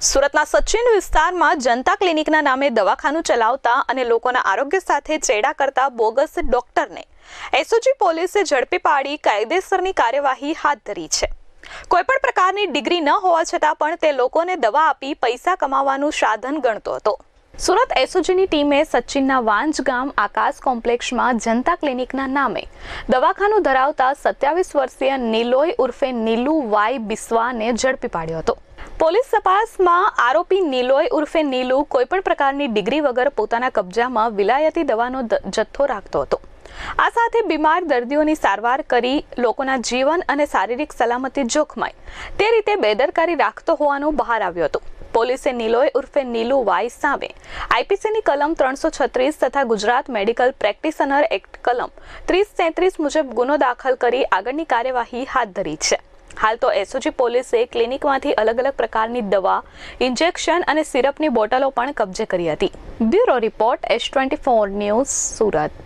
સુરતના સચિન વિસ્તારમાં જનતા ક્લિનિકના નામે દવાખાનું ચલાવતા અને લોકોના આરોગ્ય સાથે ચેડા કરતા બોગસ ડોક્ટરને એસઓજી પોલીસે ઝડપી પાડી કાયદેસરની કાર્યવાહી હાથ ધરી છે. કોઈપણ પ્રકારની ડિગ્રી ન હોવા છતાં પણ તે લોકોને દવા આપી પૈસા કમાવાનું સાધન ગણતો હતો. સુરત એસઓજીની ટીમે સચિનના વાંજ ગામ આકાશ કોમ્પ્લેક્ષમાં જનતા ક્લિનિકના નામે દવાખાનું ધરાવતા સત્યાવીસ વર્ષીય નિલોય ઉર્ફે નીલુ વાય બિસ્વાને ઝડપી પાડ્યો હતો. પોલીસ તપાસમાં આરોપી નીલોય ઉર્ફે નીલુ કોઈપણ પ્રકારની ડિગ્રી વગર પોતાના કબજામાં વિલાયતી દવાનો જથ્થો રાખતો હતો. આ સાથે બીમાર દર્દીઓની સારવાર કરી લોકોના જીવન અને શારીરિક સલામતી જોખમાય. તે રીતે બેદરકારી રાખતો હોવાનું બહાર આવ્યું હતું. પોલીસે નીલોય ઉર્ફે નીલુ વાય સામે આઈપીસીની કલમ ત્રણસો છત્રીસ તથા ગુજરાત મેડિકલ પ્રેક્ટિશનર એક્ટ કલમ ત્રીસ તેત્રીસ મુજબ ગુનો દાખલ કરી આગળની કાર્યવાહી હાથ ધરી છે. હાલ તો એસઓજી પોલીસે ક્લિનિકમાંથી અલગ અલગ પ્રકારની દવા, ઇન્જેક્શન અને સિરપની બોટલો પણ કબજે કરી હતી. Bureau report S twenty four news Surat.